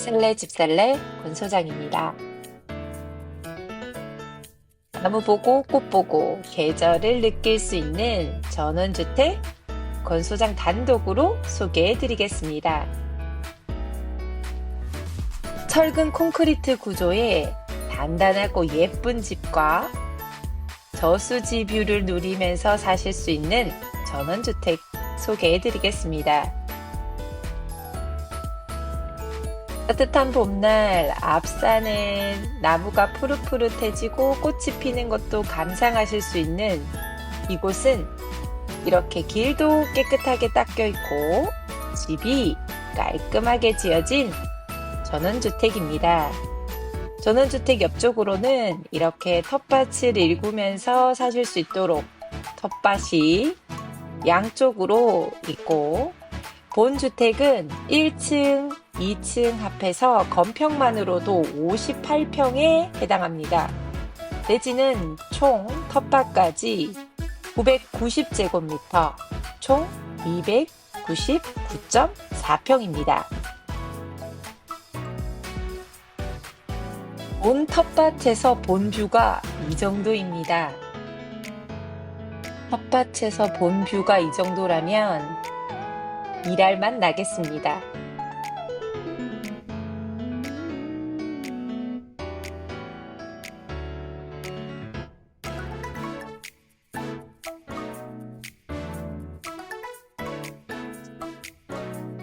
셀레 집살레 권소장입니다. 나무 보고 꽃 보고 계절을 느낄 수 있는 전원주택 권소장 단독으로 소개해 드리겠습니다. 철근 콘크리트 구조의 단단하고 예쁜 집과 저수지 뷰를 누리면서 사실 수 있는 전원주택 소개해 드리겠습니다. 따뜻한 봄날 앞산은 나무가 푸릇푸릇해지고 꽃이 피는 것도 감상하실 수 있는 이곳은 이렇게 길도 깨끗하게 닦여 있고 집이 깔끔하게 지어진 전원주택입니다. 전원주택 옆쪽으로는 이렇게 텃밭을 일구면서 사실 수 있도록 텃밭이 양쪽으로 있고 본 주택은 1층, 2층 합해서 건평만으로도 58평에 해당합니다. 대지는 총 텃밭까지 990제곱미터, 총 299.4평입니다. 온 텃밭에서 본 뷰가 이 정도입니다. 텃밭에서 본 뷰가 이 정도라면 일할 맛 나겠습니다.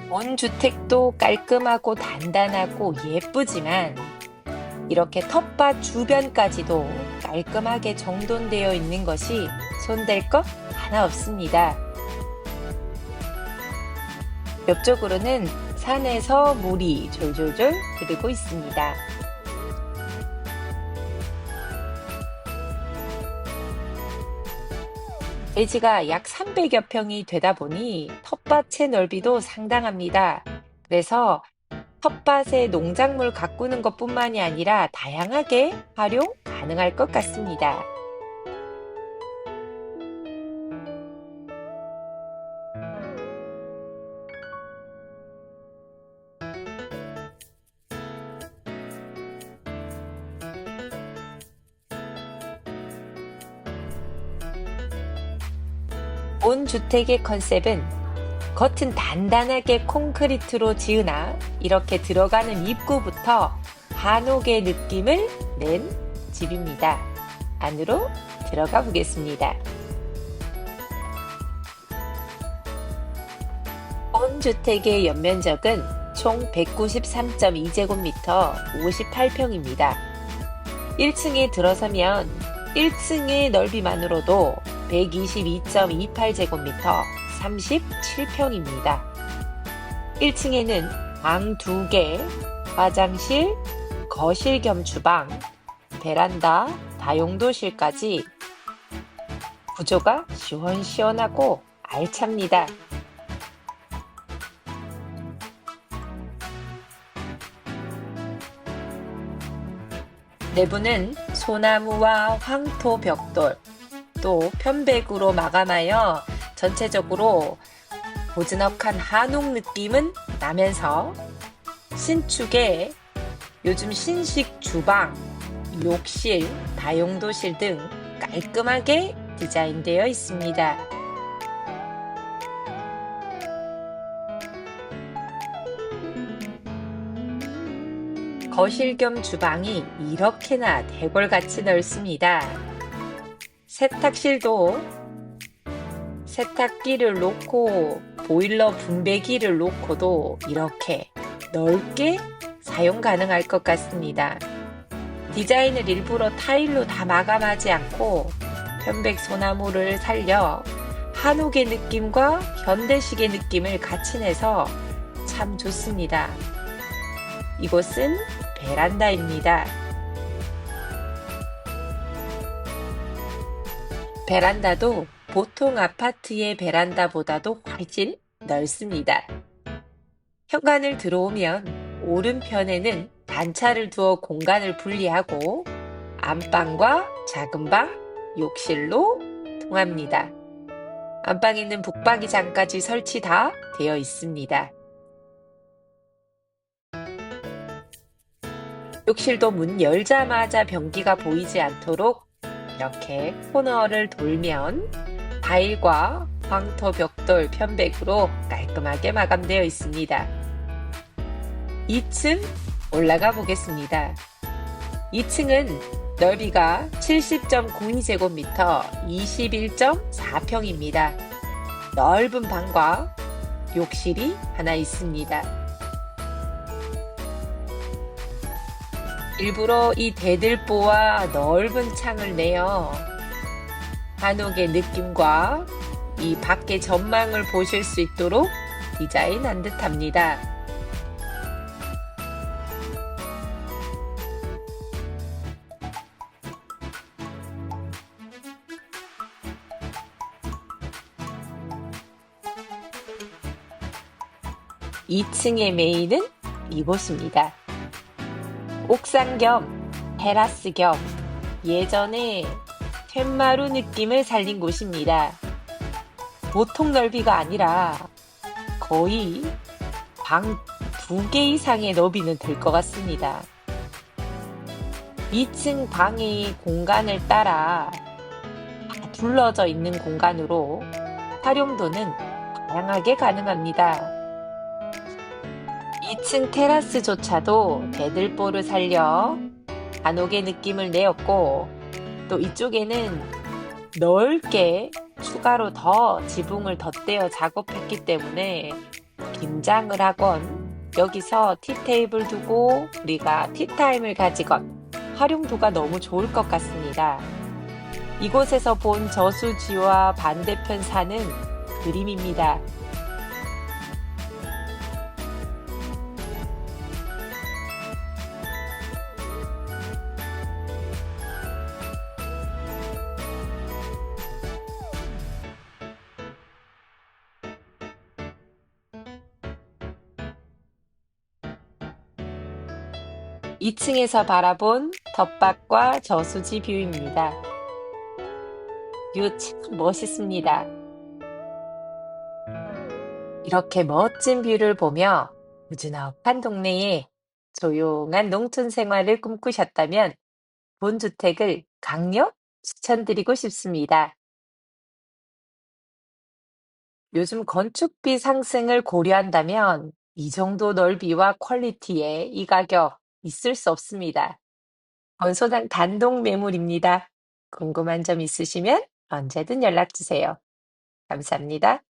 온 주택도 깔끔하고 단단하고 예쁘지만 이렇게 텃밭 주변까지도 깔끔하게 정돈되어 있는 것이 손댈 것 하나 없습니다. 옆쪽으로는 산에서 물이 졸졸졸 흐르고 있습니다. 대지가 약 300여 평이 되다 보니 텃 밭의 넓이도 상당합니다. 그래서 텃밭에 농작물 가꾸는 것 뿐만이 아니라 다양하게 활용 가능할 것 같습니다. 온 주택의 컨셉은 겉은 단단하게 콘크리트로 지으나 이렇게 들어가는 입구부터 한옥의 느낌을 낸 집입니다. 안으로 들어가 보겠습니다. 온 주택의 연면적은 총 193.2제곱미터 58평입니다. 1층에 들어서면 1층의 넓이만으로도 122.28제곱미터 37평입니다. 1층에는 방 2개, 화장실, 거실 겸 주방, 베란다, 다용도실까지 구조가 시원시원하고 알찹니다. 내부는 소나무와 황토 벽돌, 또 편백으로 마감하여 전체적으로 고즈넉한 한옥 느낌은 나면서 신축에 요즘 신식 주방, 욕실, 다용도실 등 깔끔하게 디자인되어 있습니다. 거실 겸 주방이 이렇게나 대궐같이 넓습니다. 세탁실도 세탁기를 놓고 보일러 분배기를 놓고도 이렇게 넓게 사용 가능할 것 같습니다. 디자인을 일부러 타일로 다 마감하지 않고 편백 소나무를 살려 한옥의 느낌과 현대식의 느낌을 같이 내서 참 좋습니다. 이곳은 베란다입니다. 베란다도 보통 아파트의 베란다보다도 훨씬 넓습니다. 현관을 들어오면 오른편에는 단차를 두어 공간을 분리하고 안방과 작은 방, 욕실로 통합니다. 안방에 있는 북박이장까지 설치 다 되어 있습니다. 욕실도 문 열자마자 변기가 보이지 않도록 이렇게 코너를 돌면 타일과 황토 벽돌 편백으로 깔끔하게 마감되어 있습니다. 2층 올라가 보겠습니다. 2층은 넓이가 70.02제곱미터 21.4평입니다. 넓은 방과 욕실이 하나 있습니다. 일부러 이 대들보와 넓은 창을 내어 한옥의 느낌과 이 밖의 전망을 보실 수 있도록 디자인한 듯합니다. 이 2층의 메인은 이곳입니다. 옥상 겸 테라스 겸 예전에 툇마루 느낌을 살린 곳입니다. 보통 넓이가 아니라 거의 방 두 개 이상의 너비는 될 것 같습니다. 2층 방의 공간을 따라 둘러져 있는 공간으로 활용도는 다양하게 가능합니다. 2층 테라스조차도 대들보를 살려 간혹의 느낌을 내었고 또 이쪽에는 넓게 추가로 더 지붕을 덧대어 작업했기 때문에 김장을 하건 여기서 티테이블 두고 우리가 티타임을 가지건 활용도가 너무 좋을 것 같습니다. 이곳에서 본 저수지와 반대편 산은 그림입니다. 이 층에서 바라본 텃밭과 저수지 뷰입니다. 뷰 참 멋있습니다. 이렇게 멋진 뷰를 보며 우즈넉한 동네에 조용한 농촌 생활을 꿈꾸셨다면 본 주택을 강력 추천드리고 싶습니다. 요즘 건축비 상승을 고려한다면 이 정도 넓이와 퀄리티에 이 가격 있을 수 없습니다. 건소장 단독 매물입니다. 궁금한 점 있으시면 언제든 연락 주세요. 감사합니다.